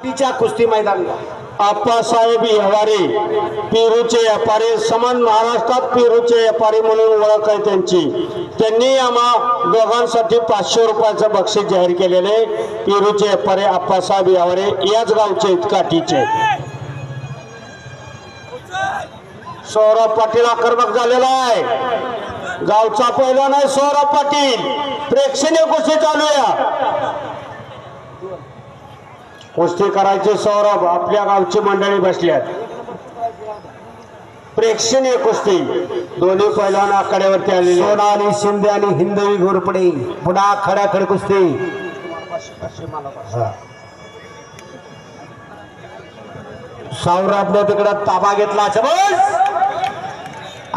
तिच्या कुस्ती मैदानला. आप्पासाहेब यवारे पेरूचे व्यापारी समान महाराष्ट्रात पेरूचे व्यापारी म्हणून ओळख आहे त्यांची. त्यांनी आम्हा दोघांसाठी पाचशे रुपयाचं बक्षीस जाहीर केलेले पेरूचे व्यापारी आप्पासाहेब यवारे याच गावचे आहेत काठीचे सौरभ पाटील आक्रमक झालेला आहे. गावचा पहिला नाही सौरभ पाटील. प्रेक्षणीय कुस्ती चालूया. कुस्ती करायचे सौरभ आपल्या गावची मंडळी बसल्यात. प्रेक्षणीय कुस्ती. दोन्ही पैलवान आकड्यावरती आलेले सोना आणि शिंदे आणि हिंदवी घोरपडे. पुन्हा खड्याखड कुस्ती. सौरभने तिकडं ताबा घेतला बस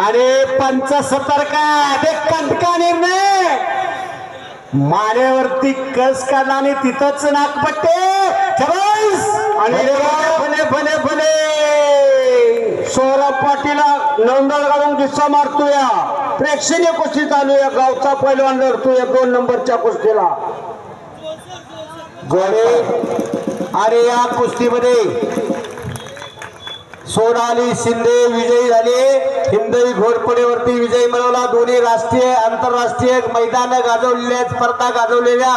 आणि पंच सतर्क कंटका निर्णय. मानेवरती कस काढला आणि तिथंच नाकपट्टे सौरभ नोंदळ घालून दिसा मारतोया. प्रेक्षणीय कुस्ती चालू या गावचा पैलवान लढतोय. दोन नंबरच्या कुस्तीला. गोरे आणि या कुस्तीमध्ये सोनाली शिंदे विजयी झाले. हिंदवी घोरपडेवरती विजय मिळवला. दोन्ही राष्ट्रीय आंतरराष्ट्रीय मैदान गाजवलेल्या स्पर्धा गाजवलेल्या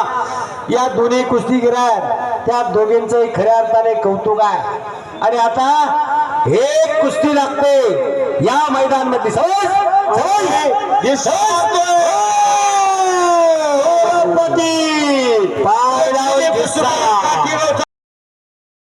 या दोन्ही कुस्तीगिर आहेत त्या दोघींचंही खऱ्या अर्थाने कौतुक आहे. आणि आता हे कुस्ती लागते या मैदानमध्ये मध्ये सहज पाय लावून दिसा.